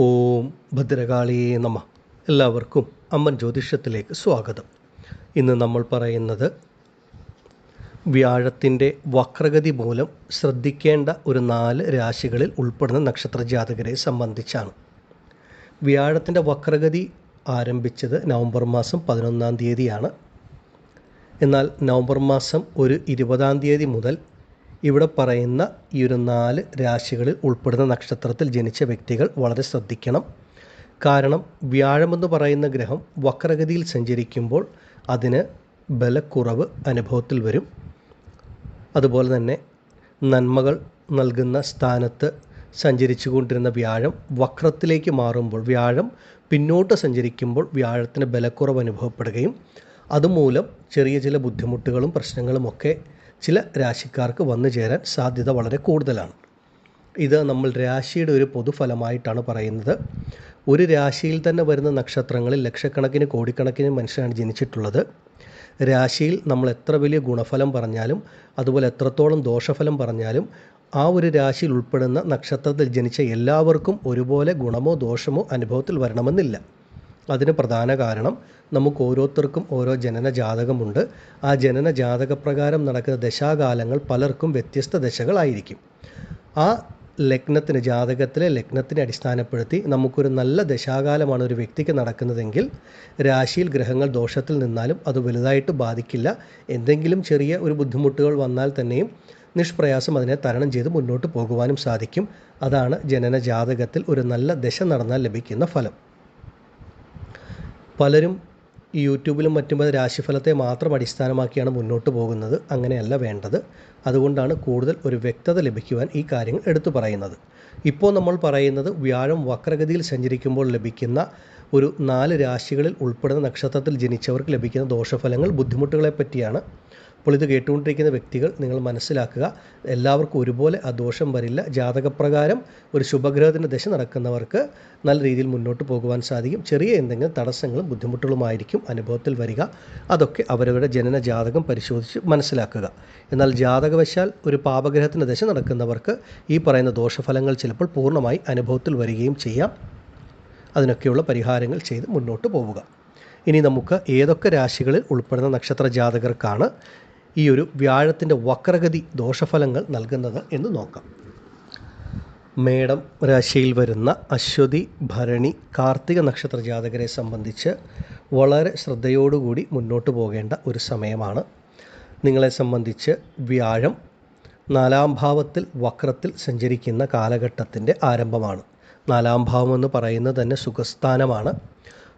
ഓം ഭദ്രകാളിയേ നമ. എല്ലാവർക്കും അമ്മൻ ജ്യോതിഷത്തിലേക്ക് സ്വാഗതം. ഇന്ന് നമ്മൾ പറയുന്നത് വ്യാഴത്തിന്റെ വക്രഗതി മൂലം ശ്രദ്ധിക്കേണ്ട ഒരു നാല് രാശികളിൽ ഉൾപ്പെടുന്ന നക്ഷത്ര ജാതകരെ സംബന്ധിച്ചാണ്. വ്യാഴത്തിന്റെ വക്രഗതി ആരംഭിച്ചത് നവംബർ മാസം പതിനൊന്നാം തീയതിയാണ്. എന്നാൽ നവംബർ മാസം ഒരു ഇരുപതാം തീയതി മുതൽ ഇവിടെ പറയുന്ന ഈ ഒരു നാല് രാശികളിൽ ഉൾപ്പെടുന്ന നക്ഷത്രത്തിൽ ജനിച്ച വ്യക്തികൾ വളരെ ശ്രദ്ധിക്കണം. കാരണം വ്യാഴമെന്ന് പറയുന്ന ഗ്രഹം വക്രഗതിയിൽ സഞ്ചരിക്കുമ്പോൾ അതിന് ബലക്കുറവ് അനുഭവത്തിൽ വരും. അതുപോലെ തന്നെ നന്മകൾ നൽകുന്ന സ്ഥാനത്ത് സഞ്ചരിച്ചു കൊണ്ടിരുന്ന വ്യാഴം വക്രത്തിലേക്ക് മാറുമ്പോൾ വ്യാഴം പിന്നോട്ട് സഞ്ചരിക്കുമ്പോൾ വ്യാഴത്തിന് ബലക്കുറവ് അനുഭവപ്പെടുകയും അതുമൂലം ചെറിയ ചില ബുദ്ധിമുട്ടുകളും പ്രശ്നങ്ങളുമൊക്കെ ചില രാശിക്കാർക്ക് വന്നു ചേരാൻ സാധ്യത വളരെ കൂടുതലാണ്. ഇത് നമ്മൾ രാശിയുടെ ഒരു പൊതുഫലമായിട്ടാണ് പറയുന്നത്. ഒരു രാശിയിൽ തന്നെ വരുന്ന നക്ഷത്രങ്ങളിൽ ലക്ഷക്കണക്കിന് കോടിക്കണക്കിന് മനുഷ്യരാണ് ജനിച്ചിട്ടുള്ളത്. രാശിയിൽ നമ്മൾ എത്ര വലിയ ഗുണഫലം പറഞ്ഞാലും അതുപോലെ എത്രത്തോളം ദോഷഫലം പറഞ്ഞാലും ആ ഒരു രാശിയിൽ ഉൾപ്പെടുന്ന നക്ഷത്രത്തിൽ ജനിച്ച എല്ലാവർക്കും ഒരുപോലെ ഗുണമോ ദോഷമോ അനുഭവത്തിൽ വരണമെന്നില്ല. അതിന് പ്രധാന കാരണം നമുക്ക് ഓരോരുത്തർക്കും ഓരോ ജനന ജാതകമുണ്ട് ആ ജനന ജാതകപ്രകാരം നടക്കുന്ന ദശാകാലങ്ങൾ പലർക്കും വ്യത്യസ്ത ദശകളായിരിക്കും. ആ ലഗ്നത്തിന് ജാതകത്തിലെ ലഗ്നത്തിനെ അടിസ്ഥാനപ്പെടുത്തി നമുക്കൊരു നല്ല ദശാകാലമാണ് ഒരു വ്യക്തിക്ക് നടക്കുന്നതെങ്കിൽ രാശിയിൽ ഗ്രഹങ്ങൾ ദോഷത്തിൽ നിന്നാലും അത് വലുതായിട്ട് ബാധിക്കില്ല. എന്തെങ്കിലും ചെറിയ ഒരു ബുദ്ധിമുട്ടുകൾ വന്നാൽ തന്നെയും നിഷ്പ്രയാസം അതിനെ തരണം ചെയ്ത് മുന്നോട്ട് പോകുവാനും സാധിക്കും. അതാണ് ജനന ജാതകത്തിൽ ഒരു നല്ല ദശ നടന്നാൽ ലഭിക്കുന്ന ഫലം. പലരും ഈ യൂട്യൂബിലും മറ്റും രാശിഫലത്തെ മാത്രം അടിസ്ഥാനമാക്കിയാണ് മുന്നോട്ട് പോകുന്നത്. അങ്ങനെയല്ല വേണ്ടത്. അതുകൊണ്ടാണ് കൂടുതൽ ഒരു വ്യക്തത ലഭിക്കുവാൻ ഈ കാര്യങ്ങൾ എടുത്തു പറയുന്നത്. ഇപ്പോൾ നമ്മൾ പറയുന്നത് വ്യാഴം വക്രഗതിയിൽ സഞ്ചരിക്കുമ്പോൾ ലഭിക്കുന്ന ഒരു നാല് രാശികളിൽ ഉൾപ്പെടുന്ന നക്ഷത്രത്തിൽ ജനിച്ചവർക്ക് ലഭിക്കുന്ന ദോഷഫലങ്ങൾ ബുദ്ധിമുട്ടുകളെ പറ്റിയാണ് അപ്പോൾ ഇത് കേട്ടുകൊണ്ടിരിക്കുന്ന വ്യക്തികൾ നിങ്ങൾ മനസ്സിലാക്കുക എല്ലാവർക്കും ഒരുപോലെ ആ ദോഷം വരില്ല. ജാതകപ്രകാരം ഒരു ശുഭഗ്രഹത്തിന്റെ ദശ നടക്കുന്നവർക്ക് നല്ല രീതിയിൽ മുന്നോട്ട് പോകുവാൻ സാധിക്കും. ചെറിയ എന്തെങ്കിലും തടസ്സങ്ങളും ബുദ്ധിമുട്ടുകളുമായിരിക്കും അനുഭവത്തിൽ വരിക. അതൊക്കെ അവരവരുടെ ജനന ജാതകം പരിശോധിച്ച് മനസ്സിലാക്കുക. എന്നാൽ ജാതകവശാൽ ഒരു പാപഗ്രഹത്തിന്റെ ദശ നടക്കുന്നവർക്ക് ഈ പറയുന്ന ദോഷഫലങ്ങൾ ചിലപ്പോൾ പൂർണമായി അനുഭവത്തിൽ വരികയും ചെയ്യാം. അതിനൊക്കെയുള്ള പരിഹാരങ്ങൾ ചെയ്ത് മുന്നോട്ട് പോവുക. ഇനി നമുക്ക് ഏതൊക്കെ രാശികളിൽ ഉൾപ്പെടുന്ന നക്ഷത്ര ജാതകർക്കാണ് ഈ ഒരു വ്യാഴത്തിന്റെ വക്രഗതി ദോഷഫലങ്ങൾ നൽകുന്നത് എന്ന് നോക്കാം. മേടം രാശിയിൽ വരുന്ന അശ്വതി ഭരണി കാർത്തിക നക്ഷത്ര ജാതകരെ സംബന്ധിച്ച് വളരെ ശ്രദ്ധയോടുകൂടി മുന്നോട്ട് പോകേണ്ട ഒരു സമയമാണ്. നിങ്ങളെ സംബന്ധിച്ച് വ്യാഴം നാലാം ഭാവത്തിൽ വക്രത്തിൽ സഞ്ചരിക്കുന്ന കാലഘട്ടത്തിന്റെ ആരംഭമാണ്. നാലാം ഭാവം എന്ന് പറയുന്നത് തന്നെ സുഖസ്ഥാനമാണ്.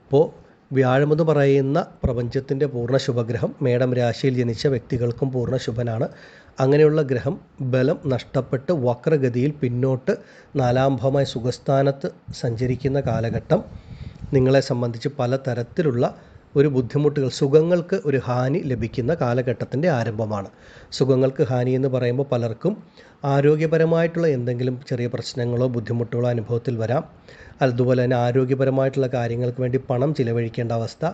അപ്പോൾ വ്യാഴമെന്ന് പറയുന്ന പ്രപഞ്ചത്തിന്റെ പൂർണ ശുഭഗ്രഹം മേടം രാശിയിൽ ജനിച്ച വ്യക്തികൾക്കും പൂർണ ശുഭനാണ്. അങ്ങനെയുള്ള ഗ്രഹം ബലം നഷ്ടപ്പെട്ട് വക്രഗതിയിൽ പിന്നോട്ട് നാലാം ഭാവമായ സുഖസ്ഥാനത്ത് സഞ്ചരിക്കുന്ന കാലഘട്ടം നിങ്ങളെ സംബന്ധിച്ച് പല തരത്തിലുള്ള ഒരു ബുദ്ധിമുട്ടുകൾ സുഖങ്ങൾക്ക് ഒരു ഹാനി ലഭിക്കുന്ന കാലഘട്ടത്തിന്റെ ആരംഭമാണ്. സുഖങ്ങൾക്ക് ഹാനി എന്ന് പറയുമ്പോൾ പലർക്കും ആരോഗ്യപരമായിട്ടുള്ള എന്തെങ്കിലും ചെറിയ പ്രശ്നങ്ങളോ ബുദ്ധിമുട്ടുകളോ അനുഭവത്തിൽ വരാം. അതുപോലെ തന്നെ ആരോഗ്യപരമായിട്ടുള്ള കാര്യങ്ങൾക്ക് വേണ്ടി പണം ചിലവഴിക്കേണ്ട അവസ്ഥ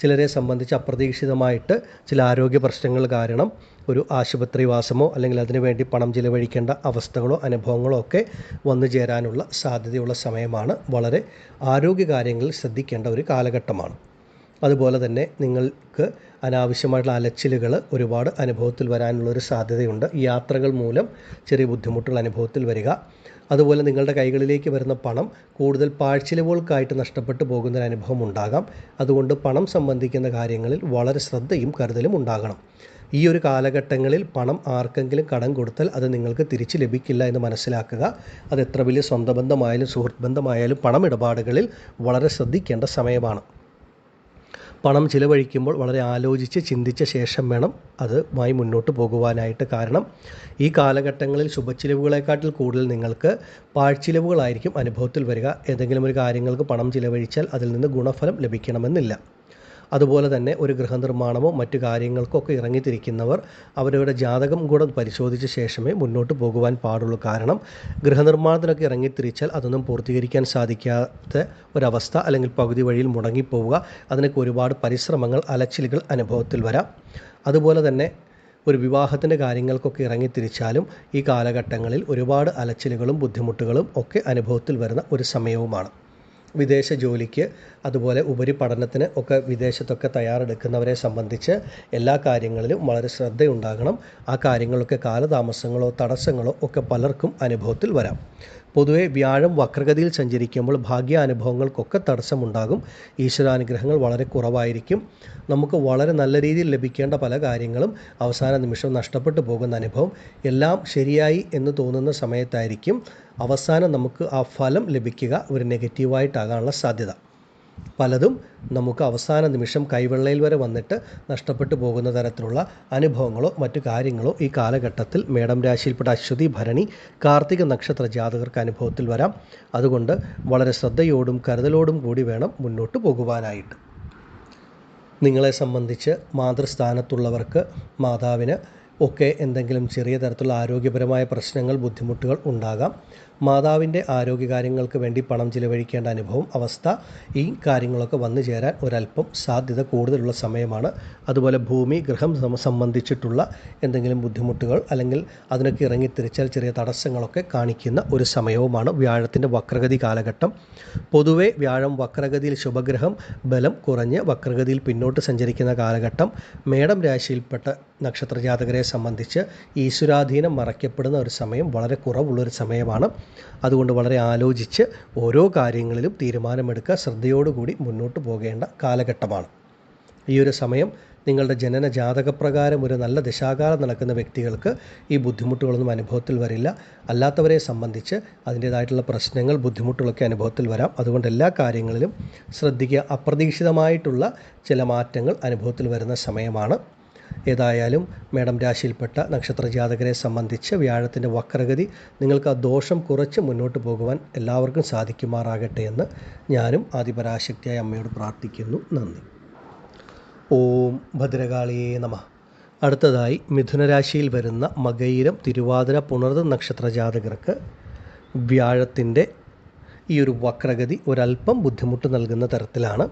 ചിലരെ സംബന്ധിച്ച് അപ്രതീക്ഷിതമായിട്ട് ചില ആരോഗ്യ പ്രശ്നങ്ങൾ കാരണം ഒരു ആശുപത്രിവാസമോ അല്ലെങ്കിൽ അതിനുവേണ്ടി പണം ചിലവഴിക്കേണ്ട അവസ്ഥകളോ അനുഭവങ്ങളോ ഒക്കെ വന്നു ചേരാനുള്ള സാധ്യതയുള്ള സമയമാണ്. വളരെ ആരോഗ്യകാര്യങ്ങളിൽ ശ്രദ്ധിക്കേണ്ട ഒരു കാലഘട്ടമാണ്. അതുപോലെ തന്നെ നിങ്ങൾക്ക് അനാവശ്യമായിട്ടുള്ള അലച്ചിലുകൾ ഒരുപാട് അനുഭവത്തിൽ വരാനുള്ളൊരു സാധ്യതയുണ്ട്. യാത്രകൾ മൂലം ചെറിയ ബുദ്ധിമുട്ടുകൾ അനുഭവത്തിൽ വരിക. അതുപോലെ നിങ്ങളുടെ കൈകളിലേക്ക് വരുന്ന പണം കൂടുതൽ പാഴ്ചിലവുകൾക്കായിട്ട് നഷ്ടപ്പെട്ടു പോകുന്ന ഒരു അനുഭവം ഉണ്ടാകാം. അതുകൊണ്ട് പണം സംബന്ധിക്കുന്ന കാര്യങ്ങളിൽ വളരെ ശ്രദ്ധയും കരുതലും ഉണ്ടാകണം. ഈ ഒരു കാലഘട്ടങ്ങളിൽ പണം ആർക്കെങ്കിലും കടം കൊടുത്താൽ അത് നിങ്ങൾക്ക് തിരിച്ച് ലഭിക്കില്ല എന്ന് മനസ്സിലാക്കുക. അത് എത്ര വലിയ സ്വന്തബന്ധമായാലും സുഹൃത്ബന്ധമായാലും പണം ഇടപാടുകളിൽ വളരെ ശ്രദ്ധിക്കേണ്ട സമയമാണ്. പണം ചിലവഴിക്കുമ്പോൾ വളരെ ആലോചിച്ച് ചിന്തിച്ച ശേഷം വേണം അതുമായി മുന്നോട്ട് പോകുവാനായിട്ട്. കാരണം ഈ കാലഘട്ടങ്ങളിൽ ശുഭച്ചിലവുകളെക്കാട്ടിൽ കൂടുതൽ നിങ്ങൾക്ക് പാഴ്ചിലവുകളായിരിക്കും അനുഭവത്തിൽ വരിക. ഏതെങ്കിലും ഒരു കാര്യങ്ങൾക്ക് പണം ചിലവഴിച്ചാൽ അതിൽ നിന്ന് ഗുണഫലം ലഭിക്കണമെന്നില്ല. അതുപോലെ തന്നെ ഒരു ഗൃഹനിർമ്മാണമോ മറ്റു കാര്യങ്ങൾക്കോ ഒക്കെ ഇറങ്ങിത്തിരിക്കുന്നവർ അവരവരുടെ ജാതകം കൂടെ പരിശോധിച്ച ശേഷമേ മുന്നോട്ട് പോകുവാൻ പാടുള്ളൂ. കാരണം ഗൃഹനിർമ്മാണത്തിനൊക്കെ ഇറങ്ങിത്തിരിച്ചാൽ അതൊന്നും പൂർത്തീകരിക്കാൻ സാധിക്കാത്ത ഒരവസ്ഥ അല്ലെങ്കിൽ പകുതി വഴിയിൽ മുടങ്ങിപ്പോവുക. അതിനൊക്കെ ഒരുപാട് പരിശ്രമങ്ങൾ അലച്ചിലുകൾ അനുഭവത്തിൽ വരാം. അതുപോലെ തന്നെ ഒരു വിവാഹത്തിന്റെ കാര്യങ്ങൾക്കൊക്കെ ഇറങ്ങിത്തിരിച്ചാലും ഈ കാലഘട്ടങ്ങളിൽ ഒരുപാട് അലച്ചിലുകളും ബുദ്ധിമുട്ടുകളും ഒക്കെ അനുഭവത്തിൽ വരുന്ന ഒരു സമയവുമാണ്. വിദേശ ജോലിക്ക് അതുപോലെ ഉപരിപഠനത്തിന് ഒക്കെ വിദേശത്തൊക്കെ തയ്യാറെടുക്കുന്നവരെ സംബന്ധിച്ച് എല്ലാ കാര്യങ്ങളിലും വളരെ ശ്രദ്ധയുണ്ടാകണം. ആ കാര്യങ്ങളൊക്കെ കാലതാമസങ്ങളോ തടസ്സങ്ങളോ ഒക്കെ പലർക്കും അനുഭവത്തിൽ വരാം. പൊതുവെ വ്യാഴം വക്രഗതിയിൽ സഞ്ചരിക്കുമ്പോൾ ഭാഗ്യാനുഭവങ്ങൾക്കൊക്കെ തടസ്സമുണ്ടാകും. ഈശ്വരാനുഗ്രഹങ്ങൾ വളരെ കുറവായിരിക്കും. നമുക്ക് വളരെ നല്ല രീതിയിൽ ലഭിക്കേണ്ട പല കാര്യങ്ങളും അവസാന നിമിഷം നഷ്ടപ്പെട്ടു പോകുന്ന അനുഭവം. എല്ലാം ശരിയായി എന്ന് തോന്നുന്ന സമയത്തായിരിക്കും അവസാനം നമുക്ക് ആ ഫലം ലഭിക്കുക ഒരു നെഗറ്റീവായിട്ടാകാനുള്ള സാധ്യത. പലതും നമുക്ക് അവസാന നിമിഷം കൈവെള്ളയിൽ വരെ വന്നിട്ട് നഷ്ടപ്പെട്ടു പോകുന്ന തരത്തിലുള്ള അനുഭവങ്ങളോ മറ്റു കാര്യങ്ങളോ ഈ കാലഘട്ടത്തിൽ മേടം രാശിയിൽപ്പെട്ട അശ്വതി ഭരണി കാർത്തിക നക്ഷത്ര ജാതകർക്ക് അനുഭവത്തിൽ വരാം. അതുകൊണ്ട് വളരെ ശ്രദ്ധയോടും കരുതലോടും കൂടി വേണം മുന്നോട്ട് പോകുവാനായിട്ട്. നിങ്ങളെ സംബന്ധിച്ച് മാതൃസ്ഥാനത്തുള്ളവർക്ക് മാതാവിന് ഒക്കെ എന്തെങ്കിലും ചെറിയ തരത്തിലുള്ള ആരോഗ്യപരമായ പ്രശ്നങ്ങൾ ബുദ്ധിമുട്ടുകൾ ഉണ്ടാകാം. മാതാവിന്റെ ആരോഗ്യകാര്യങ്ങൾക്ക് വേണ്ടി പണം ചിലവഴിക്കേണ്ട അനുഭവം അവസ്ഥ ഈ കാര്യങ്ങളൊക്കെ വന്നു ചേരാൻ ഒരല്പം സാധ്യത കൂടുതലുള്ള സമയമാണ്. അതുപോലെ ഭൂമി ഗൃഹം സംബന്ധിച്ചിട്ടുള്ള എന്തെങ്കിലും ബുദ്ധിമുട്ടുകൾ അല്ലെങ്കിൽ അതിനൊക്കെ ഇറങ്ങിത്തിരിച്ചാൽ ചെറിയ തടസ്സങ്ങളൊക്കെ കാണിക്കുന്ന ഒരു സമയവുമാണ് വ്യാഴത്തിന്റെ വക്രഗതി കാലഘട്ടം. പൊതുവെ വ്യാഴം വക്രഗതിയിൽ ശുഭഗ്രഹം ബലം കുറഞ്ഞ് വക്രഗതിയിൽ പിന്നോട്ട് സഞ്ചരിക്കുന്ന കാലഘട്ടം. മേടം രാശിയിൽപ്പെട്ട നക്ഷത്ര ജാതകരെ സംബന്ധിച്ച് ഈശ്വരാധീനം മറയ്ക്കപ്പെടുന്ന ഒരു സമയം വളരെ കുറവുള്ളൊരു സമയമാണ്. അതുകൊണ്ട് വളരെ ആലോചിച്ച് ഓരോ കാര്യങ്ങളിലും തീരുമാനമെടുക്കുക ശ്രദ്ധയോടുകൂടി മുന്നോട്ട് പോകേണ്ട കാലഘട്ടമാണ്. ഈ ഒരു സമയം നിങ്ങളുടെ ജനന ജാതകപ്രകാരം ഒരു നല്ല ദശാകാലം നടക്കുന്ന വ്യക്തികൾക്ക് ഈ ബുദ്ധിമുട്ടുകളൊന്നും അനുഭവത്തിൽ വരില്ല. അല്ലാത്തവരെ സംബന്ധിച്ച് അതിന്റേതായിട്ടുള്ള പ്രശ്നങ്ങൾ ബുദ്ധിമുട്ടുകളൊക്കെ അനുഭവത്തിൽ വരാം. അതുകൊണ്ട് എല്ലാ കാര്യങ്ങളിലും ശ്രദ്ധിക്കുക. അപ്രതീക്ഷിതമായിട്ടുള്ള ചില മാറ്റങ്ങൾ അനുഭവത്തിൽ വരുന്ന സമയമാണ്. ഏതായാലും മേടം രാശിയിൽപ്പെട്ട നക്ഷത്ര ജാതകരെ സംബന്ധിച്ച് വ്യാഴത്തിന്റെ വക്രഗതി നിങ്ങൾക്ക് ആ ദോഷം കുറച്ച് മുന്നോട്ട് പോകുവാൻ എല്ലാവർക്കും സാധിക്കുമാറാകട്ടെ എന്ന് ഞാനും ആദിപരാശക്തിയായ അമ്മയോട് പ്രാർത്ഥിക്കുന്നു. നന്ദി. ഓം ഭദ്രകാളിയേ നമ. അടുത്തതായി മിഥുനരാശിയിൽ വരുന്ന മകയിരം തിരുവാതിര പുണർത നക്ഷത്ര ജാതകർക്ക് വ്യാഴത്തിന്റെ ഈ ഒരു വക്രഗതി ഒരല്പം ബുദ്ധിമുട്ട് നൽകുന്ന തരത്തിലാണ്.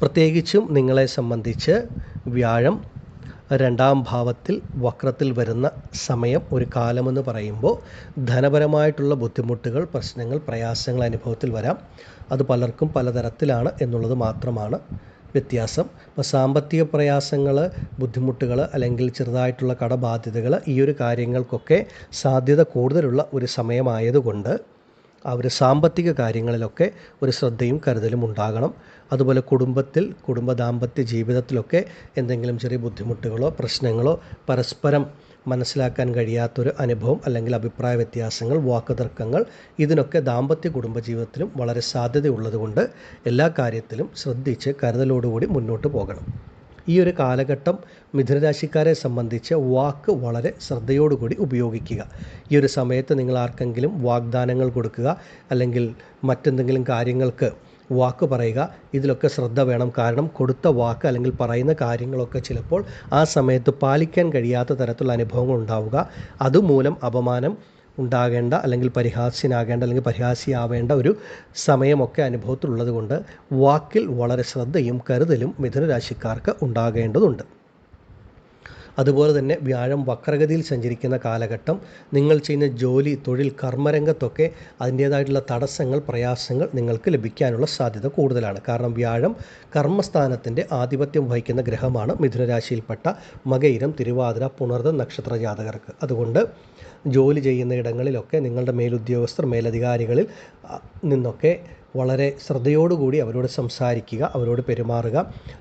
പ്രത്യേകിച്ചും നിങ്ങളെ സംബന്ധിച്ച് വ്യാഴം രണ്ടാം ഭാവത്തിൽ വക്രത്തിൽ വരുന്ന സമയം ഒരു കാലമെന്ന് പറയുമ്പോൾ ധനപരമായിട്ടുള്ള ബുദ്ധിമുട്ടുകൾ പ്രശ്നങ്ങൾ പ്രയാസങ്ങൾ അനുഭവത്തിൽ വരാം. അത് പലർക്കും പലതരത്തിലാണ് എന്നുള്ളത് മാത്രമാണ് വ്യത്യാസം. ഇപ്പോൾ സാമ്പത്തിക പ്രയാസങ്ങൾ ബുദ്ധിമുട്ടുകൾ അല്ലെങ്കിൽ ചെറുതായിട്ടുള്ള കടബാധ്യതകൾ ഈ ഒരു കാര്യങ്ങൾക്കൊക്കെ സാധ്യത കൂടുതലുള്ള ഒരു സമയമായതുകൊണ്ട് ആ സാമ്പത്തിക കാര്യങ്ങളിലൊക്കെ ഒരു ശ്രദ്ധയും കരുതലും ഉണ്ടാകണം. അതുപോലെ കുടുംബത്തിൽ കുടുംബ ദാമ്പത്യ ജീവിതത്തിലൊക്കെ എന്തെങ്കിലും ചെറിയ ബുദ്ധിമുട്ടുകളോ പ്രശ്നങ്ങളോ പരസ്പരം മനസ്സിലാക്കാൻ കഴിയാത്തൊരു അനുഭവം അല്ലെങ്കിൽ അഭിപ്രായ വ്യത്യാസങ്ങൾ വാക്കുതർക്കങ്ങൾ ഇതിനൊക്കെ ദാമ്പത്യ കുടുംബജീവിതത്തിലും വളരെ സാധ്യതയുള്ളതുകൊണ്ട് എല്ലാ കാര്യത്തിലും ശ്രദ്ധിച്ച് കരുതലോടുകൂടി മുന്നോട്ട് പോകണം. ഈ ഒരു കാലഘട്ടം മിഥുനരാശിക്കാരെ സംബന്ധിച്ച് വാക്ക് വളരെ ശ്രദ്ധയോടുകൂടി ഉപയോഗിക്കുക. ഈ ഒരു സമയത്ത് നിങ്ങൾ ആർക്കെങ്കിലും വാഗ്ദാനങ്ങൾ കൊടുക്കുക അല്ലെങ്കിൽ മറ്റെന്തെങ്കിലും കാര്യങ്ങൾക്ക് വാക്ക് പറയുക ഇതിലൊക്കെ ശ്രദ്ധ വേണം. കാരണം കൊടുത്ത വാക്ക് അല്ലെങ്കിൽ പറയുന്ന കാര്യങ്ങളൊക്കെ ചിലപ്പോൾ ആ സമയത്ത് പാലിക്കാൻ കഴിയാത്ത തരത്തിലുള്ള അനുഭവങ്ങൾ ഉണ്ടാവുക. അതുമൂലം അപമാനം ഉണ്ടാകേണ്ട അല്ലെങ്കിൽ പരിഹാസ്യനാകേണ്ട അല്ലെങ്കിൽ പരിഹാസിയാവേണ്ട ഒരു സമയമൊക്കെ അനുഭവത്തിലുള്ളത് കൊണ്ട് വാക്കിൽ വളരെ ശ്രദ്ധയും കരുതലും മിഥുനരാശിക്കാർക്ക് ഉണ്ടാകേണ്ടതുണ്ട്. അതുപോലെ തന്നെ വ്യാഴം വക്രഗതിയിൽ സഞ്ചരിക്കുന്ന കാലഘട്ടം നിങ്ങൾ ചെയ്യുന്ന ജോലി തൊഴിൽ കർമ്മരംഗത്തൊക്കെ അതിന്റേതായിട്ടുള്ള തടസ്സങ്ങൾ പ്രയാസങ്ങൾ നിങ്ങൾക്ക് ലഭിക്കാനുള്ള സാധ്യത കൂടുതലാണ്. കാരണം വ്യാഴം കർമ്മസ്ഥാനത്തിന്റെ ആധിപത്യം വഹിക്കുന്ന ഗ്രഹമാണ് മിഥുനരാശിയിൽപ്പെട്ട മകയിരം തിരുവാതിര പുണർദ നക്ഷത്ര ജാതകർക്ക്. അതുകൊണ്ട് ജോലി ചെയ്യുന്ന ഇടങ്ങളിലൊക്കെ നിങ്ങളുടെ മേലുദ്യോഗസ്ഥർ മേലധികാരികളിൽ നിന്നൊക്കെ വളരെ ശ്രദ്ധയോടുകൂടി അവരോട് സംസാരിക്കുക അവരോട് പെരുമാറുക.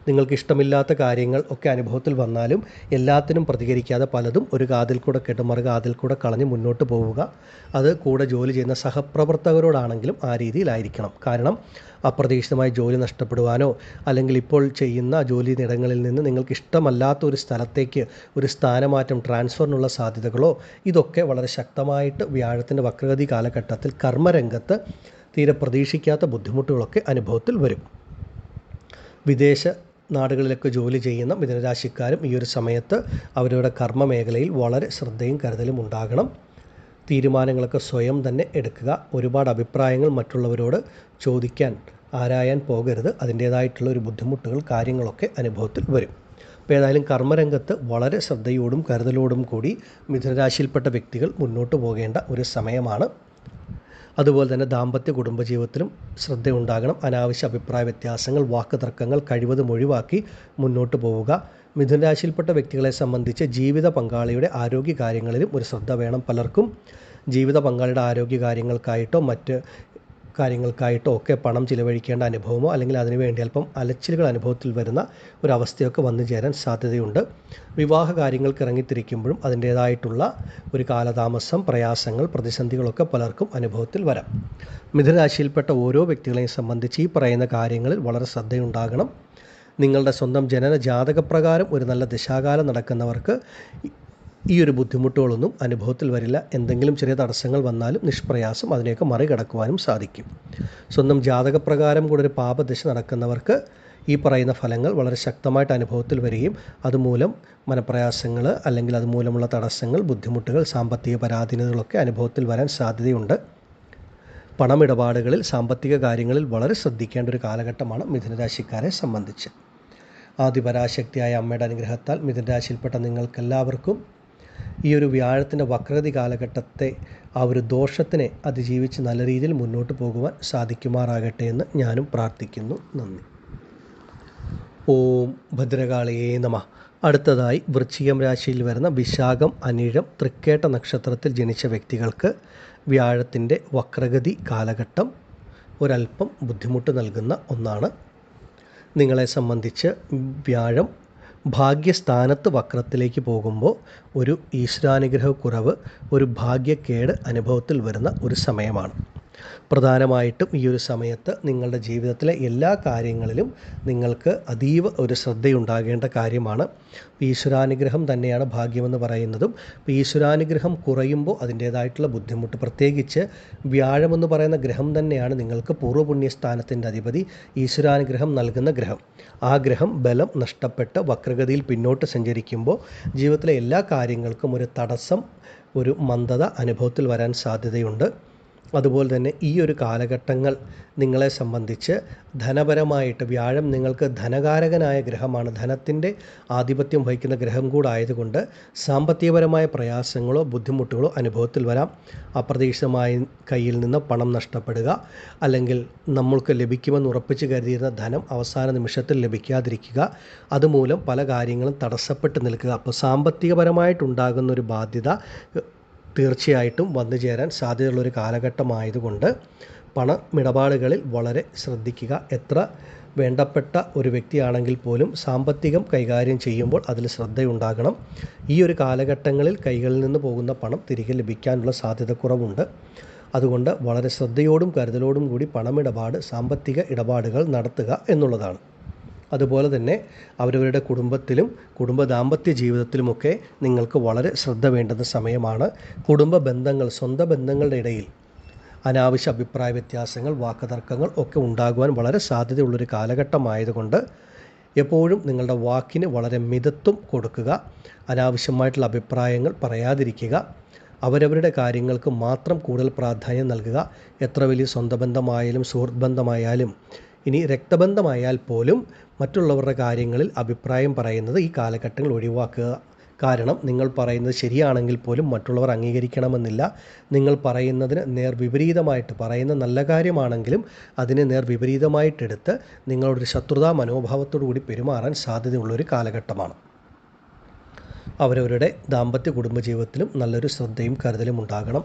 നിങ്ങൾക്ക് ഇഷ്ടമില്ലാത്ത കാര്യങ്ങൾ ഒക്കെ അനുഭവത്തിൽ വന്നാലും എല്ലാത്തിനും പ്രതികരിക്കാതെ പലതും ഒരു കാതിൽ കൂടെ കേട്ട് മറു കാതിൽ കൂടെ കളഞ്ഞ് മുന്നോട്ട് പോവുക. അത് കൂടെ ജോലി ചെയ്യുന്ന സഹപ്രവർത്തകരോടാണെങ്കിലും ആ രീതിയിലായിരിക്കണം. കാരണം അപ്രതീക്ഷിതമായി ജോലി നഷ്ടപ്പെടുവാനോ അല്ലെങ്കിൽ ഇപ്പോൾ ചെയ്യുന്ന ജോലി ഇടങ്ങളിൽ നിന്ന് നിങ്ങൾക്ക് ഇഷ്ടമല്ലാത്ത ഒരു സ്ഥലത്തേക്ക് ഒരു സ്ഥാനമാറ്റം ട്രാൻസ്ഫറിനുള്ള സാധ്യതകളോ ഇതൊക്കെ വളരെ ശക്തമായിട്ട് വ്യാഴത്തിന്റെ വക്രഗതി കാലഘട്ടത്തിൽ കർമ്മരംഗത്ത് തീരെ പ്രതീക്ഷിക്കാത്ത ബുദ്ധിമുട്ടുകളൊക്കെ അനുഭവത്തിൽ വരും. വിദേശ നാടുകളിലൊക്കെ ജോലി ചെയ്യുന്ന മിഥുനരാശിക്കാരും ഈ ഒരു സമയത്ത് അവരുടെ കർമ്മ മേഖലയിൽ വളരെ ശ്രദ്ധയും കരുതലും ഉണ്ടാകണം. തീരുമാനങ്ങളൊക്കെ സ്വയം തന്നെ എടുക്കുക. ഒരുപാട് അഭിപ്രായങ്ങൾ മറ്റുള്ളവരോട് ചോദിക്കാൻ ആരായാൻ പോകരുത്. അതിന്റേതായിട്ടുള്ള ഒരു ബുദ്ധിമുട്ടുകൾ കാര്യങ്ങളൊക്കെ അനുഭവത്തിൽ വരും. അപ്പോൾ ഏതായാലും കർമ്മരംഗത്ത് വളരെ ശ്രദ്ധയോടും കരുതലോടും കൂടി മിഥുനരാശിയിൽപ്പെട്ട വ്യക്തികൾ മുന്നോട്ട് പോകേണ്ട ഒരു സമയമാണ്. അതുപോലെ തന്നെ ദാമ്പത്യ കുടുംബജീവിതത്തിലും ശ്രദ്ധയുണ്ടാകണം. അനാവശ്യ അഭിപ്രായ വ്യത്യാസങ്ങൾ വാക്ക് തർക്കങ്ങൾ കഴിവതും ഒഴിവാക്കി മുന്നോട്ട് പോവുക. മിഥുന രാശിയിൽപ്പെട്ട വ്യക്തികളെ സംബന്ധിച്ച് ജീവിത പങ്കാളിയുടെ ആരോഗ്യ കാര്യങ്ങളിലും ഒരു ശ്രദ്ധ വേണം പലർക്കും. ജീവിത പങ്കാളിയുടെ ആരോഗ്യ കാര്യങ്ങൾക്കായിട്ടോ മറ്റ് കാര്യങ്ങൾക്കായിട്ടോ ഒക്കെ പണം ചിലവഴിക്കേണ്ട അനുഭവമോ അല്ലെങ്കിൽ അതിനുവേണ്ടി അല്പം അലച്ചിലുകൾ അനുഭവത്തിൽ വരുന്ന ഒരവസ്ഥയൊക്കെ വന്നു ചേരാൻ സാധ്യതയുണ്ട്. വിവാഹ കാര്യങ്ങൾക്ക് ഇറങ്ങിത്തിരിക്കുമ്പോഴും അതിന്റേതായിട്ടുള്ള ഒരു കാലതാമസം പ്രയാസങ്ങൾ പ്രതിസന്ധികളൊക്കെ പലർക്കും അനുഭവത്തിൽ വരാം. മിഥുനരാശിയിൽപ്പെട്ട ഓരോ വ്യക്തികളെയും സംബന്ധിച്ച് ഈ പറയുന്ന കാര്യങ്ങളിൽ വളരെ ശ്രദ്ധയുണ്ടാകണം. നിങ്ങളുടെ സ്വന്തം ജനന ജാതകപ്രകാരം ഒരു നല്ല ദിശാകാലം നടക്കുന്നവർക്ക് ഈ ഒരു ബുദ്ധിമുട്ടുകളൊന്നും അനുഭവത്തിൽ വരില്ല. എന്തെങ്കിലും ചെറിയ തടസ്സങ്ങൾ വന്നാലും നിഷ്പ്രയാസം അതിനെയൊക്കെ മറികടക്കുവാനും സാധിക്കും. സ്വന്തം ജാതകപ്രകാരം കൂടെ ഒരു പാപദശ നടക്കുന്നവർക്ക് ഈ പറയുന്ന ഫലങ്ങൾ വളരെ ശക്തമായിട്ട് അനുഭവത്തിൽ വരികയും അതുമൂലം മനപ്രയാസങ്ങൾ അല്ലെങ്കിൽ അതുമൂലമുള്ള തടസ്സങ്ങൾ ബുദ്ധിമുട്ടുകൾ സാമ്പത്തിക പരാധീനതകളൊക്കെ അനുഭവത്തിൽ വരാൻ സാധ്യതയുണ്ട്. പണമിടപാടുകളിൽ സാമ്പത്തിക കാര്യങ്ങളിൽ വളരെ ശ്രദ്ധിക്കേണ്ട ഒരു കാലഘട്ടമാണ് മിഥുനരാശിക്കാരെ സംബന്ധിച്ച്. ആദിപരാശക്തിയായ അമ്മയുടെ അനുഗ്രഹത്താൽ മിഥുനരാശിയിൽപ്പെട്ട നിങ്ങൾക്കെല്ലാവർക്കും ഈ ഒരു വ്യാഴത്തിന്റെ വക്രഗതി കാലഘട്ടത്തെ ആ ഒരു ദോഷത്തിനെ അതിജീവിച്ച് നല്ല രീതിയിൽ മുന്നോട്ട് പോകുവാൻ സാധിക്കുമാറാകട്ടെ എന്ന് ഞാനും പ്രാർത്ഥിക്കുന്നു. നന്ദി. ഓം ഭദ്രകാളിയേ നമ. അടുത്തതായി വൃശ്ചികം രാശിയിൽ വരുന്ന വിശാഖം അനിഴം തൃക്കേട്ട നക്ഷത്രത്തിൽ ജനിച്ച വ്യക്തികൾക്ക് വ്യാഴത്തിന്റെ വക്രഗതി കാലഘട്ടം ഒരല്പം ബുദ്ധിമുട്ട് നൽകുന്ന ഒന്നാണ്. നിങ്ങളെ സംബന്ധിച്ച് വ്യാഴം ഭാഗ്യസ്ഥാനത്ത് വക്രത്തിലേക്ക് പോകുമ്പോൾ ഒരു ഈശ്വരാനുഗ്രഹക്കുറവ് ഒരു ഭാഗ്യക്കേട് അനുഭവത്തിൽ വരുന്ന ഒരു സമയമാണ്. പ്രധാനമായിട്ടും ഈ ഒരു സമയത്ത് നിങ്ങളുടെ ജീവിതത്തിലെ എല്ലാ കാര്യങ്ങളിലും നിങ്ങൾക്ക് അതീവ ഒരു ശ്രദ്ധയുണ്ടാകേണ്ട കാര്യമാണ്. ഈശ്വരാനുഗ്രഹം തന്നെയാണ് ഭാഗ്യമെന്ന് പറയുന്നതും. ഈശ്വരാനുഗ്രഹം കുറയുമ്പോൾ അതിന്റേതായിട്ടുള്ള ബുദ്ധിമുട്ട്. പ്രത്യേകിച്ച് വ്യാഴമെന്ന് പറയുന്ന ഗ്രഹം തന്നെയാണ് നിങ്ങൾക്ക് പൂർവപുണ്യസ്ഥാനത്തിന്റെ അധിപതി ഈശ്വരാനുഗ്രഹം നൽകുന്ന ഗ്രഹം. ആ ഗ്രഹം ബലം നഷ്ടപ്പെട്ട് വക്രഗതിയിൽ പിന്നോട്ട് സഞ്ചരിക്കുമ്പോൾ ജീവിതത്തിലെ എല്ലാ കാര്യങ്ങൾക്കും ഒരു തടസ്സം ഒരു മന്ദത അനുഭവത്തിൽ വരാൻ സാധ്യതയുണ്ട്. അതുപോലെ തന്നെ ഈ ഒരു കാലഘട്ടങ്ങൾ നിങ്ങളെ സംബന്ധിച്ച് ധനപരമായിട്ട് വ്യാഴം നിങ്ങൾക്ക് ധനകാരകനായ ഗ്രഹമാണ്. ധനത്തിന്റെ ആധിപത്യം വഹിക്കുന്ന ഗ്രഹം കൂടായതുകൊണ്ട് സാമ്പത്തികപരമായ പ്രയാസങ്ങളോ ബുദ്ധിമുട്ടുകളോ അനുഭവത്തിൽ വരാം. അപ്രതീക്ഷിതമായി കയ്യിൽ നിന്ന് പണം നഷ്ടപ്പെടുക അല്ലെങ്കിൽ നമ്മൾക്ക് ലഭിക്കുമെന്ന് ഉറപ്പിച്ച് കരുതിയിരുന്ന ധനം അവസാന നിമിഷത്തിൽ ലഭിക്കാതിരിക്കുക. അതുമൂലം പല കാര്യങ്ങളും തടസ്സപ്പെട്ട് നിൽക്കുക. അപ്പോൾ സാമ്പത്തികപരമായിട്ടുണ്ടാകുന്ന ഒരു ബാധ്യത തീർച്ചയായിട്ടും വന്നു ചേരാൻ സാധ്യതയുള്ളൊരു കാലഘട്ടമായതുകൊണ്ട് പണമിടപാടുകളിൽ വളരെ ശ്രദ്ധിക്കുക. എത്ര വേണ്ടപ്പെട്ട ഒരു വ്യക്തിയാണെങ്കിൽ പോലും സാമ്പത്തികം കൈകാര്യം ചെയ്യുമ്പോൾ അതിൽ ശ്രദ്ധയുണ്ടാകണം. ഈ ഒരു കാലഘട്ടങ്ങളിൽ കൈകളിൽ നിന്ന് പോകുന്ന പണം തിരികെ ലഭിക്കാനുള്ള സാധ്യത കുറവുണ്ട് അതുകൊണ്ട് വളരെ ശ്രദ്ധയോടും കരുതലോടും കൂടി പണമിടപാട് സാമ്പത്തിക ഇടപാടുകൾ നടത്തുക എന്നുള്ളതാണ്. അതുപോലെ തന്നെ അവരവരുടെ കുടുംബത്തിലും കുടുംബ ദാമ്പത്യ ജീവിതത്തിലുമൊക്കെ നിങ്ങൾക്ക് വളരെ ശ്രദ്ധ വേണ്ടുന്ന സമയമാണ്. കുടുംബ ബന്ധങ്ങൾ സ്വന്തം ബന്ധങ്ങളുടെ ഇടയിൽ അനാവശ്യ അഭിപ്രായ വ്യത്യാസങ്ങൾ വാക്കുതർക്കങ്ങൾ ഒക്കെ ഉണ്ടാകുവാൻ വളരെ സാധ്യതയുള്ളൊരു കാലഘട്ടമായതുകൊണ്ട് എപ്പോഴും നിങ്ങളുടെ വാക്കിന് വളരെ മിതത്വം കൊടുക്കുക അനാവശ്യമായിട്ടുള്ള അഭിപ്രായങ്ങൾ പറയാതിരിക്കുക അവരവരുടെ കാര്യങ്ങൾക്ക് മാത്രം കൂടുതൽ പ്രാധാന്യം നൽകുക. എത്ര വലിയ സ്വന്തബന്ധമായാലും സുഹൃത്ബന്ധമായാലും ഇനി രക്തബന്ധമായാൽ പോലും മറ്റുള്ളവരുടെ കാര്യങ്ങളിൽ അഭിപ്രായം പറയുന്നത് ഈ കാലഘട്ടങ്ങൾ ഒഴിവാക്കുക. കാരണം നിങ്ങൾ പറയുന്നത് ശരിയാണെങ്കിൽ പോലും മറ്റുള്ളവർ അംഗീകരിക്കണമെന്നില്ല. നിങ്ങൾ പറയുന്നതിന് നേർ വിപരീതമായിട്ട് പറയുന്ന നല്ല കാര്യമാണെങ്കിലും അതിനെ നേർ വിപരീതമായിട്ടെടുത്ത് നിങ്ങളുടെ ശത്രുതാ മനോഭാവത്തോടു കൂടി പെരുമാറാൻ സാധ്യതയുള്ളൊരു കാലഘട്ടമാണ്. അവരവരുടെ ദാമ്പത്യ കുടുംബ ജീവിതത്തിലും നല്ലൊരു ശ്രദ്ധയും കരുതലും ഉണ്ടാകണം.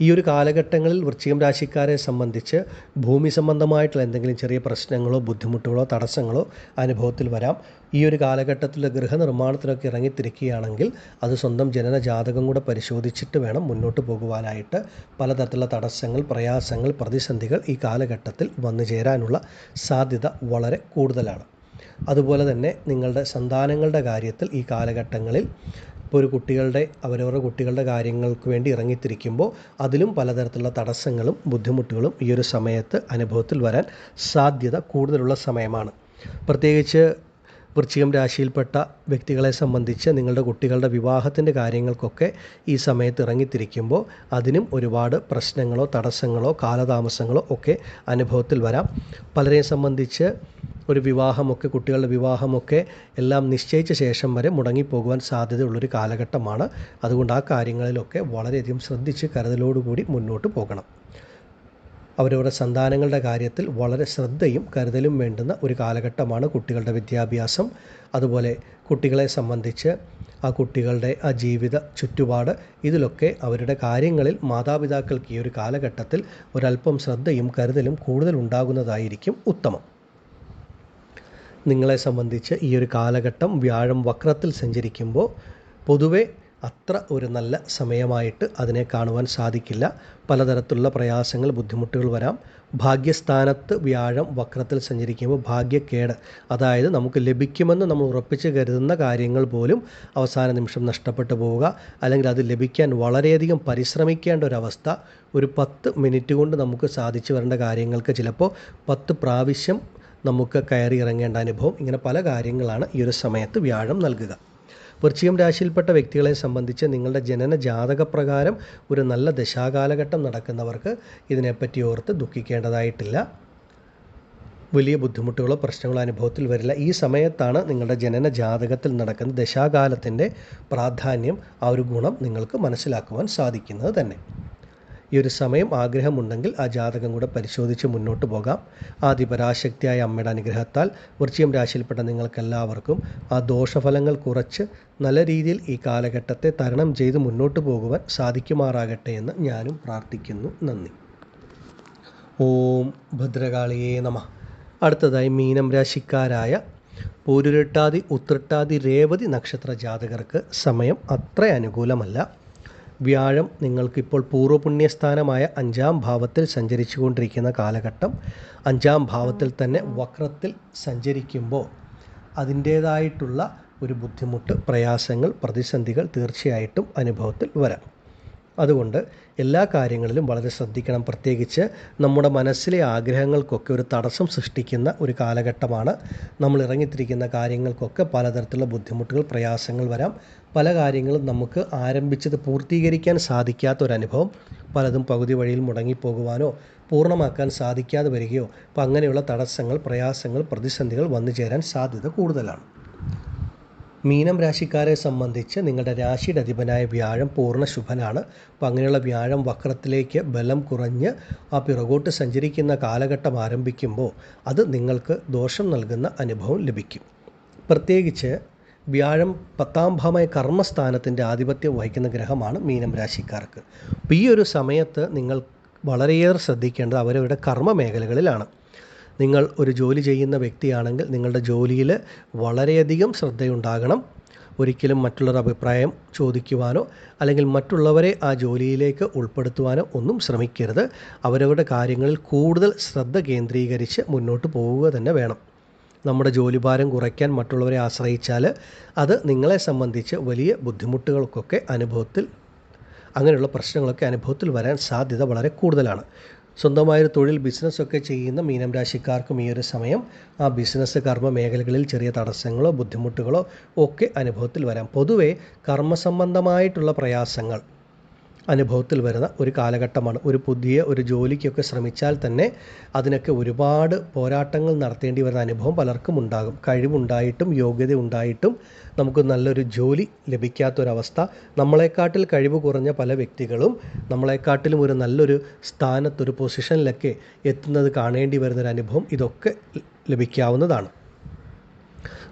ഈ ഒരു കാലഘട്ടങ്ങളിൽ വൃശ്ചികം രാശിക്കാരെ സംബന്ധിച്ച് ഭൂമി സംബന്ധമായിട്ടുള്ള എന്തെങ്കിലും ചെറിയ പ്രശ്നങ്ങളോ ബുദ്ധിമുട്ടുകളോ തടസ്സങ്ങളോ അനുഭവത്തിൽ വരാം. ഈ ഒരു കാലഘട്ടത്തിൽ ഗൃഹനിർമ്മാണത്തിനൊക്കെ ഇറങ്ങിത്തിരിക്കുകയാണെങ്കിൽ അത് സ്വന്തം ജനന ജാതകം കൂടെ പരിശോധിച്ചിട്ട് വേണം മുന്നോട്ട് പോകുവാനായിട്ട്. പലതരത്തിലുള്ള തടസ്സങ്ങൾ പ്രയാസങ്ങൾ പ്രതിസന്ധികൾ ഈ കാലഘട്ടത്തിൽ വന്നു ചേരാനുള്ള സാധ്യത വളരെ കൂടുതലാണ്. അതുപോലെ തന്നെ നിങ്ങളുടെ സന്താനങ്ങളുടെ കാര്യത്തിൽ ഈ കാലഘട്ടങ്ങളിൽ ഇപ്പോൾ ഒരു കുട്ടികളുടെ അവരവരുടെ കുട്ടികളുടെ കാര്യങ്ങൾക്ക് വേണ്ടി ഇറങ്ങിത്തിരിക്കുമ്പോൾ അതിലും പലതരത്തിലുള്ള തടസ്സങ്ങളും ബുദ്ധിമുട്ടുകളും ഈ ഒരു സമയത്ത് അനുഭവത്തിൽ വരാൻ സാധ്യത കൂടുതലുള്ള സമയമാണ്. പ്രത്യേകിച്ച് വൃശ്ചികം രാശിയിൽപ്പെട്ട വ്യക്തികളെ സംബന്ധിച്ച് നിങ്ങളുടെ കുട്ടികളുടെ വിവാഹത്തിന്റെ കാര്യങ്ങൾക്കൊക്കെ ഈ സമയത്ത് ഇറങ്ങിത്തിരിക്കുമ്പോൾ അതിനും ഒരുപാട് പ്രശ്നങ്ങളോ തടസ്സങ്ങളോ കാലതാമസങ്ങളോ ഒക്കെ അനുഭവത്തിൽ വരാം. പലരെയും സംബന്ധിച്ച് ഒരു വിവാഹമൊക്കെ കുട്ടികളുടെ വിവാഹമൊക്കെ എല്ലാം നിശ്ചയിച്ച ശേഷം വരെ മുടങ്ങിപ്പോകുവാൻ സാധ്യതയുള്ളൊരു കാലഘട്ടമാണ്. അതുകൊണ്ട് ആ കാര്യങ്ങളിലൊക്കെ വളരെയധികം ശ്രദ്ധിച്ച് കരുതലോടുകൂടി മുന്നോട്ട് പോകണം. അവരവരുടെ സന്താനങ്ങളുടെ കാര്യത്തിൽ വളരെ ശ്രദ്ധയും കരുതലും വേണ്ടുന്ന ഒരു കാലഘട്ടമാണ് കുട്ടികളുടെ വിദ്യാഭ്യാസം. അതുപോലെ കുട്ടികളെ സംബന്ധിച്ച് ആ കുട്ടികളുടെ ആ ജീവിത ചുറ്റുപാട് ഇതിലൊക്കെ അവരുടെ കാര്യങ്ങളിൽ മാതാപിതാക്കൾക്ക് ഈ ഒരു കാലഘട്ടത്തിൽ ഒരല്പം ശ്രദ്ധയും കരുതലും കൂടുതൽ ഉണ്ടാകുന്നതായിരിക്കും ഉത്തമം. നിങ്ങളെ സംബന്ധിച്ച് ഈ ഒരു കാലഘട്ടം വ്യാഴം വക്രത്തിൽ സഞ്ചരിക്കുമ്പോൾ പൊതുവെ അത്ര ഒരു നല്ല സമയമായിട്ട് അതിനെ കാണുവാൻ സാധിക്കില്ല. പലതരത്തിലുള്ള പ്രയാസങ്ങൾ ബുദ്ധിമുട്ടുകൾ വരാം. ഭാഗ്യസ്ഥാനത്ത് വ്യാഴം വക്രത്തിൽ സഞ്ചരിക്കുമ്പോൾ ഭാഗ്യക്കേട്. അതായത് നമുക്ക് ലഭിക്കുമെന്ന് നമ്മൾ ഉറപ്പിച്ച് കരുതുന്ന കാര്യങ്ങൾ പോലും അവസാന നിമിഷം നഷ്ടപ്പെട്ടു പോവുക. അല്ലെങ്കിൽ അത് ലഭിക്കാൻ വളരെയധികം പരിശ്രമിക്കേണ്ട ഒരവസ്ഥ. ഒരു പത്ത് മിനിറ്റ് കൊണ്ട് നമുക്ക് സാധിച്ചു വരേണ്ട കാര്യങ്ങൾക്ക് ചിലപ്പോൾ പത്ത് പ്രാവശ്യം നമുക്ക് കയറി ഇറങ്ങേണ്ട അനുഭവം. ഇങ്ങനെ പല കാര്യങ്ങളാണ് ഈ ഒരു സമയത്ത് വ്യാഴം നൽകുക. വൃശ്ചികം രാശിയിൽപ്പെട്ട വ്യക്തികളെ സംബന്ധിച്ച് നിങ്ങളുടെ ജനന ജാതകപ്രകാരം ഒരു നല്ല ദശാകാലഘട്ടം നടക്കുന്നവർക്ക് ഇതിനെപ്പറ്റി ഓർത്ത് ദുഃഖിക്കേണ്ടതായിട്ടില്ല. വലിയ ബുദ്ധിമുട്ടുകളോ പ്രശ്നങ്ങളോ അനുഭവത്തിൽ വരില്ല. ഈ സമയത്താണ് നിങ്ങളുടെ ജനന ജാതകത്തിൽ നടക്കുന്ന ദശാകാലത്തിന്റെ പ്രാധാന്യം ആ ഒരു ഗുണം നിങ്ങൾക്ക് മനസ്സിലാക്കുവാൻ സാധിക്കുന്നത് തന്നെ. ഈ ഒരു സമയം ആഗ്രഹമുണ്ടെങ്കിൽ ആ ജാതകം കൂടെ പരിശോധിച്ച് മുന്നോട്ട് പോകാം. ആദിപരാശക്തിയായ അമ്മയുടെ അനുഗ്രഹത്താൽ വൃശ്ചികം രാശിയിൽപ്പെട്ട നിങ്ങൾക്കെല്ലാവർക്കും ആ ദോഷഫലങ്ങൾ കുറച്ച് നല്ല രീതിയിൽ ഈ കാലഘട്ടത്തെ തരണം ചെയ്ത് മുന്നോട്ട് പോകുവാൻ സാധിക്കുമാറാകട്ടെ എന്ന് ഞാനും പ്രാർത്ഥിക്കുന്നു. നന്ദി. ഓം ഭദ്രകാളിയേ നമ. അടുത്തതായി മീനം രാശിക്കാരായ പൂരുരുട്ടാതി ഉത്രട്ടാതി രേവതി നക്ഷത്ര ജാതകർക്ക് സമയം അത്ര അനുകൂലമല്ല വ്യാഴം നിങ്ങൾക്കിപ്പോൾ പൂർവപുണ്യസ്ഥാനമായ അഞ്ചാം ഭാവത്തിൽ സഞ്ചരിച്ചു കൊണ്ടിരിക്കുന്ന കാലഘട്ടം. അഞ്ചാം ഭാവത്തിൽ തന്നെ വക്രത്തിൽ സഞ്ചരിക്കുമ്പോൾ അതിന്റേതായിട്ടുള്ള ഒരു ബുദ്ധിമുട്ട് പ്രയാസങ്ങൾ പ്രതിസന്ധികൾ തീർച്ചയായിട്ടും അനുഭവത്തിൽ വരാം. അതുകൊണ്ട് എല്ലാ കാര്യങ്ങളിലും വളരെ ശ്രദ്ധിക്കണം. പ്രത്യേകിച്ച് നമ്മുടെ മനസ്സിലെ ആഗ്രഹങ്ങൾക്കൊക്കെ ഒരു തടസ്സം സൃഷ്ടിക്കുന്ന ഒരു കാലഘട്ടമാണ്. നമ്മൾ ഇറങ്ങിത്തിരിക്കുന്ന കാര്യങ്ങൾക്കൊക്കെ പലതരത്തിലുള്ള ബുദ്ധിമുട്ടുകൾ പ്രയാസങ്ങൾ വരാം. പല കാര്യങ്ങളും നമുക്ക് ആരംഭിച്ചത് പൂർത്തീകരിക്കാൻ സാധിക്കാത്ത ഒരു അനുഭവം. പലതും പകുതി വഴിയിൽ മുടങ്ങിപ്പോകുവാനോ പൂർണമാക്കാൻ സാധിക്കാതെ വരികയോ അപ്പം അങ്ങനെയുള്ള തടസ്സങ്ങൾ പ്രയാസങ്ങൾ പ്രതിസന്ധികൾ വന്നു ചേരാൻ സാധ്യത കൂടുതലാണ്. മീനം രാശിക്കാരെ സംബന്ധിച്ച് നിങ്ങളുടെ രാശിയുടെ അധിപനായ വ്യാഴം പൂർണ ശുഭനാണ് അപ്പോൾ അങ്ങനെയുള്ള വ്യാഴം വക്രത്തിലേക്ക് ബലം കുറഞ്ഞ് ആ പിറകോട്ട് സഞ്ചരിക്കുന്ന കാലഘട്ടം ആരംഭിക്കുമ്പോൾ അത് നിങ്ങൾക്ക് ദോഷം നൽകുന്ന അനുഭവം ലഭിക്കും. പ്രത്യേകിച്ച് വ്യാഴം പത്താം ഭാവമായ കർമ്മസ്ഥാനത്തിന്റെ ആധിപത്യം വഹിക്കുന്ന ഗ്രഹമാണ് മീനം രാശിക്കാർക്ക്. അപ്പോൾ ഈ ഒരു സമയത്ത് നിങ്ങൾ വളരെയേറെ ശ്രദ്ധിക്കേണ്ടത് അവരവരുടെ കർമ്മ മേഖലകളിലാണ്. നിങ്ങൾ ഒരു ജോലി ചെയ്യുന്ന വ്യക്തിയാണെങ്കിൽ നിങ്ങളുടെ ജോലിയിൽ വളരെയധികം ശ്രദ്ധയുണ്ടാകണം. ഒരിക്കലും മറ്റുള്ളവരുടെ അഭിപ്രായം ചോദിക്കുവാനോ അല്ലെങ്കിൽ മറ്റുള്ളവരെ ആ ജോലിയിലേക്ക് ഉൾപ്പെടുത്തുവാനോ ഒന്നും ശ്രമിക്കരുത്. അവരവരുടെ കാര്യങ്ങളിൽ കൂടുതൽ ശ്രദ്ധ കേന്ദ്രീകരിച്ച് മുന്നോട്ട് പോവുക തന്നെ വേണം. നമ്മുടെ ജോലിഭാരം കുറയ്ക്കാൻ മറ്റുള്ളവരെ ആശ്രയിച്ചാൽ അത് നിങ്ങളെ സംബന്ധിച്ച് വലിയ ബുദ്ധിമുട്ടുകൾക്കൊക്കെ അനുഭവത്തിൽ അങ്ങനെയുള്ള പ്രശ്നങ്ങളൊക്കെ അനുഭവത്തിൽ വരാൻ സാധ്യത വളരെ കൂടുതലാണ്. സ്വന്തമായൊരു തൊഴിൽ ബിസിനസ്സൊക്കെ ചെയ്യുന്ന മീനം രാശിക്കാർക്കും ഈ ഒരു സമയം ആ ബിസിനസ് കർമ്മ മേഖലകളിൽ ചെറിയ തടസ്സങ്ങളോ ബുദ്ധിമുട്ടുകളോ ഒക്കെ അനുഭവത്തിൽ വരാം. പൊതുവേ കർമ്മസംബന്ധമായിട്ടുള്ള പ്രയാസങ്ങൾ അനുഭവത്തിൽ വരുന്ന ഒരു കാലഘട്ടമാണ്. ഒരു പുതിയ ഒരു ജോലിക്കൊക്കെ ശ്രമിച്ചാൽ തന്നെ അതിനൊക്കെ ഒരുപാട് പോരാട്ടങ്ങൾ നടത്തേണ്ടി വരുന്ന അനുഭവം പലർക്കും ഉണ്ടാകും. കഴിവുണ്ടായിട്ടും യോഗ്യത ഉണ്ടായിട്ടും നമുക്ക് നല്ലൊരു ജോലി ലഭിക്കാത്തൊരവസ്ഥ. നമ്മളെക്കാട്ടിൽ കഴിവ് കുറഞ്ഞ പല വ്യക്തികളും നമ്മളെക്കാട്ടിലും ഒരു നല്ലൊരു സ്ഥാനത്തൊരു പൊസിഷനിലൊക്കെ എത്തുന്നത് കാണേണ്ടി വരുന്നൊരു അനുഭവം ഇതൊക്കെ ലഭിക്കാവുന്നതാണ്.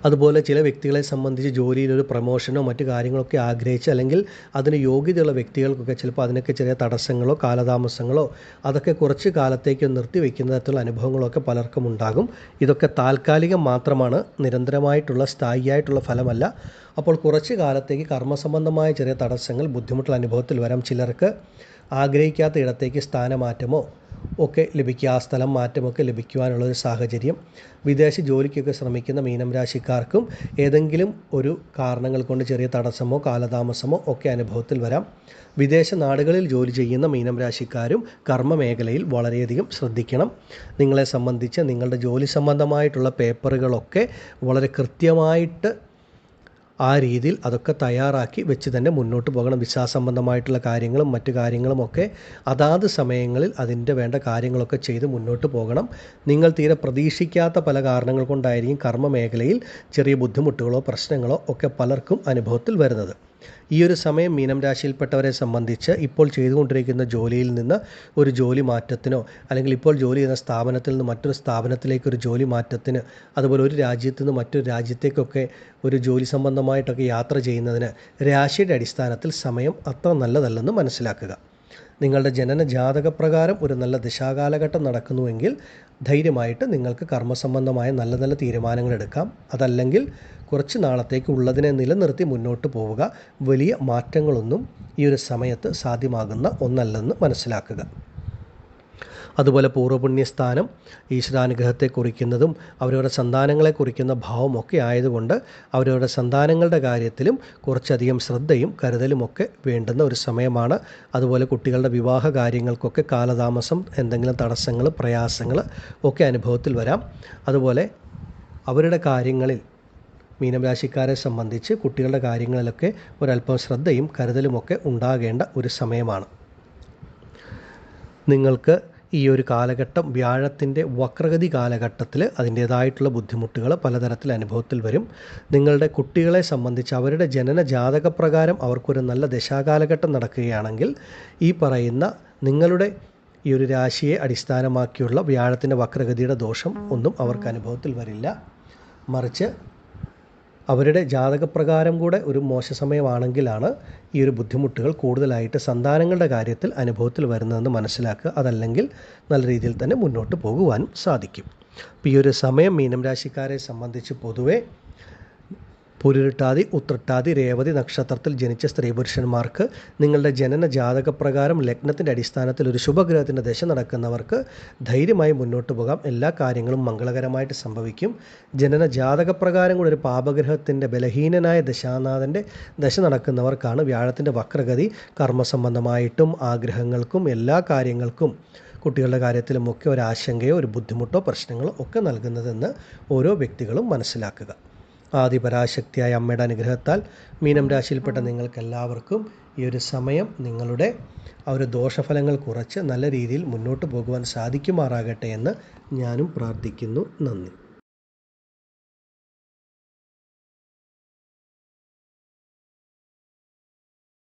അതുപോലെ ചില വ്യക്തികളെ സംബന്ധിച്ച് ജോലിയിൽ ഒരു പ്രമോഷനോ മറ്റു കാര്യങ്ങളൊക്കെ ആഗ്രഹിച്ച് അല്ലെങ്കിൽ അതിന് യോഗ്യതയുള്ള വ്യക്തികൾക്കൊക്കെ ചിലപ്പോൾ അതിനൊക്കെ ചെറിയ തടസ്സങ്ങളോ കാലതാമസങ്ങളോ അതൊക്കെ കുറച്ച് കാലത്തേക്ക് നിർത്തിവെക്കുന്ന തരത്തിലുള്ള അനുഭവങ്ങളൊക്കെ പലർക്കും ഉണ്ടാകും. ഇതൊക്കെ താൽക്കാലികം മാത്രമാണ് നിരന്തരമായിട്ടുള്ള സ്ഥായിയായിട്ടുള്ള ഫലമല്ല. അപ്പോൾ കുറച്ച് കാലത്തേക്ക് കർമ്മസംബന്ധമായ ചെറിയ തടസ്സങ്ങൾ ബുദ്ധിമുട്ടുള്ള അനുഭവത്തിൽ വരാം ചിലർക്ക്. ആഗ്രഹിക്കാത്ത ഇടത്തേക്ക് സ്ഥാനമാറ്റമോ ഒക്കെ ലഭിക്കുക ആ സ്ഥലം മാറ്റമൊക്കെ ലഭിക്കുവാനുള്ള ഒരു സാഹചര്യം. വിദേശ ജോലിക്കൊക്കെ ശ്രമിക്കുന്ന മീനം രാശിക്കാർക്കും ഏതെങ്കിലും ഒരു കാരണങ്ങൾ കൊണ്ട് ചെറിയ തടസ്സമോ കാലതാമസമോ ഒക്കെ അനുഭവത്തിൽ വരാം. വിദേശ നാടുകളിൽ ജോലി ചെയ്യുന്ന മീനം രാശിക്കാരും കർമ്മ മേഖലയിൽ വളരെയധികം ശ്രദ്ധിക്കണം. നിങ്ങളെ സംബന്ധിച്ച് നിങ്ങളുടെ ജോലി സംബന്ധമായിട്ടുള്ള പേപ്പറുകളൊക്കെ വളരെ കൃത്യമായിട്ട് ആ രീതിയിൽ അതൊക്കെ തയ്യാറാക്കി വെച്ച് തന്നെ മുന്നോട്ട് പോകണം. വിസാ സംബന്ധമായിട്ടുള്ള കാര്യങ്ങളും മറ്റു കാര്യങ്ങളുമൊക്കെ അതാത് സമയങ്ങളിൽ അതിന്റെ വേണ്ട കാര്യങ്ങളൊക്കെ ചെയ്ത് മുന്നോട്ട് പോകണം. നിങ്ങൾ തീരെ പ്രതീക്ഷിക്കാത്ത പല കാരണങ്ങൾ കൊണ്ടായിരിക്കും കർമ്മ മേഖലയിൽ ചെറിയ ബുദ്ധിമുട്ടുകളോ പ്രശ്നങ്ങളോ ഒക്കെ പലർക്കും അനുഭവത്തിൽ വരുന്നത്. ഈ ഒരു സമയം മീനം രാശിയിൽപ്പെട്ടവരെ സംബന്ധിച്ച് ഇപ്പോൾ ചെയ്തുകൊണ്ടിരിക്കുന്ന ജോലിയിൽ നിന്ന് ഒരു ജോലി മാറ്റത്തിനോ അല്ലെങ്കിൽ ഇപ്പോൾ ജോലി ചെയ്യുന്ന സ്ഥാപനത്തിൽ നിന്ന് മറ്റൊരു സ്ഥാപനത്തിലേക്ക് ഒരു ജോലി മാറ്റത്തിന് അതുപോലെ ഒരു രാജ്യത്ത് നിന്ന് മറ്റൊരു രാജ്യത്തേക്കൊക്കെ ഒരു ജോലി സംബന്ധമായിട്ടൊക്കെ യാത്ര ചെയ്യുന്നതിന് രാശിയുടെ അടിസ്ഥാനത്തിൽ സമയം അത്ര നല്ലതല്ലെന്ന് മനസ്സിലാക്കുക. നിങ്ങളുടെ ജനന ജാതകപ്രകാരം ഒരു നല്ല ദിശാകാലഘട്ടം നടക്കുന്നുവെങ്കിൽ ധൈര്യമായിട്ട് നിങ്ങൾക്ക് കർമ്മസംബന്ധമായ നല്ല നല്ല തീരുമാനങ്ങൾ എടുക്കാം. അതല്ലെങ്കിൽ കുറച്ച് നാളത്തേക്ക് ഉള്ളതിനെ നിലനിർത്തി മുന്നോട്ട് പോവുക. വലിയ മാറ്റങ്ങളൊന്നും ഈ ഒരു സമയത്ത് സാധ്യമാകുന്ന ഒന്നല്ലെന്ന് മനസ്സിലാക്കുക. അതുപോലെ പൂർവപുണ്യസ്ഥാനം ഈശ്വരാനുഗ്രഹത്തെ കുറിക്കുന്നതും അവരവരുടെ സന്താനങ്ങളെ കുറിക്കുന്ന ഭാവമൊക്കെ ആയതുകൊണ്ട് അവരവരുടെ സന്താനങ്ങളുടെ കാര്യത്തിലും കുറച്ചധികം ശ്രദ്ധയും കരുതലും ഒക്കെ വേണ്ടുന്ന ഒരു സമയമാണ്. അതുപോലെ കുട്ടികളുടെ വിവാഹ കാര്യങ്ങൾക്കൊക്കെ കാലതാമസം എന്തെങ്കിലും തടസ്സങ്ങൾ പ്രയാസങ്ങൾ ഒക്കെ അനുഭവത്തിൽ വരാം. അതുപോലെ അവരുടെ കാര്യങ്ങളിൽ മീനം രാശിക്കാരെ സംബന്ധിച്ച് കുട്ടികളുടെ കാര്യങ്ങളിലൊക്കെ ഒരല്പം ശ്രദ്ധയും കരുതലുമൊക്കെ ഉണ്ടാകേണ്ട ഒരു സമയമാണ്. നിങ്ങൾക്ക് ഈ ഒരു കാലഘട്ടം വ്യാഴത്തിന്റെ വക്രഗതി കാലഘട്ടത്തിൽ അതിന്റേതായിട്ടുള്ള ബുദ്ധിമുട്ടുകൾ പലതരത്തിൽ അനുഭവത്തിൽ വരും. നിങ്ങളുടെ കുട്ടികളെ സംബന്ധിച്ച് അവരുടെ ജനന ജാതകപ്രകാരം അവർക്കൊരു നല്ല ദശാകാലഘട്ടം നടക്കുകയാണെങ്കിൽ ഈ പറയുന്ന നിങ്ങളുടെ ഈ ഒരു രാശിയെ അടിസ്ഥാനമാക്കിയുള്ള വ്യാഴത്തിന്റെ വക്രഗതിയുടെ ദോഷം ഒന്നും അവർക്ക് അനുഭവത്തിൽ വരില്ല. മറിച്ച് അവരുടെ ജാതകപ്രകാരം കൂടെ ഒരു മോശ സമയമാണെങ്കിലാണ് ഈ ഒരു ബുദ്ധിമുട്ടുകൾ കൂടുതലായിട്ട് സന്താനങ്ങളുടെ കാര്യത്തിൽ അനുഭവത്തിൽ വരുന്നതെന്ന് മനസ്സിലാക്കുക. അതല്ലെങ്കിൽ നല്ല രീതിയിൽ തന്നെ മുന്നോട്ട് പോകുവാനും സാധിക്കും. അപ്പോൾ ഈ ഒരു സമയം മീനം രാശിക്കാരെ സംബന്ധിച്ച് പൊതുവേ പുരുരുട്ടാതി ഉത്രട്ടാതി രേവതി നക്ഷത്രത്തിൽ ജനിച്ച സ്ത്രീ പുരുഷന്മാർക്ക് നിങ്ങളുടെ ജനന ജാതകപ്രകാരം ലഗ്നത്തിന്റെ അടിസ്ഥാനത്തിൽ ഒരു ശുഭഗ്രഹത്തിന്റെ ദശ നടക്കുന്നവർക്ക് ധൈര്യമായി മുന്നോട്ട് പോകാം. എല്ലാ കാര്യങ്ങളും മംഗളകരമായിട്ട് സംഭവിക്കും. ജനന ജാതകപ്രകാരം കൂടെ ഒരു പാപഗ്രഹത്തിന്റെ ബലഹീനനായ ദശാനാഥന്റെ ദശ നടക്കുന്നവർക്കാണ് വ്യാഴത്തിന്റെ വക്രഗതി. കർമ്മസംബന്ധമായിട്ടും ആഗ്രഹങ്ങൾക്കും എല്ലാ കാര്യങ്ങൾക്കും കുട്ടികളുടെ കാര്യത്തിലുമൊക്കെ ഒരു ആശങ്കയോ ഒരു ബുദ്ധിമുട്ടോ പ്രശ്നങ്ങളോ ഒക്കെ നൽകുന്നതെന്ന് ഓരോ വ്യക്തികളും മനസ്സിലാക്കുക. ആദിപരാശക്തിയായ അമ്മയുടെ അനുഗ്രഹത്താൽ മീനം രാശിയിൽപ്പെട്ട നിങ്ങൾക്കെല്ലാവർക്കും ഈ ഒരു സമയം നിങ്ങളുടെ ആ ഒരു ദോഷഫലങ്ങൾ കുറച്ച് നല്ല രീതിയിൽ മുന്നോട്ട് പോകുവാൻ സാധിക്കുമാറാകട്ടെ എന്ന് ഞാനും പ്രാർത്ഥിക്കുന്നു. നന്ദി.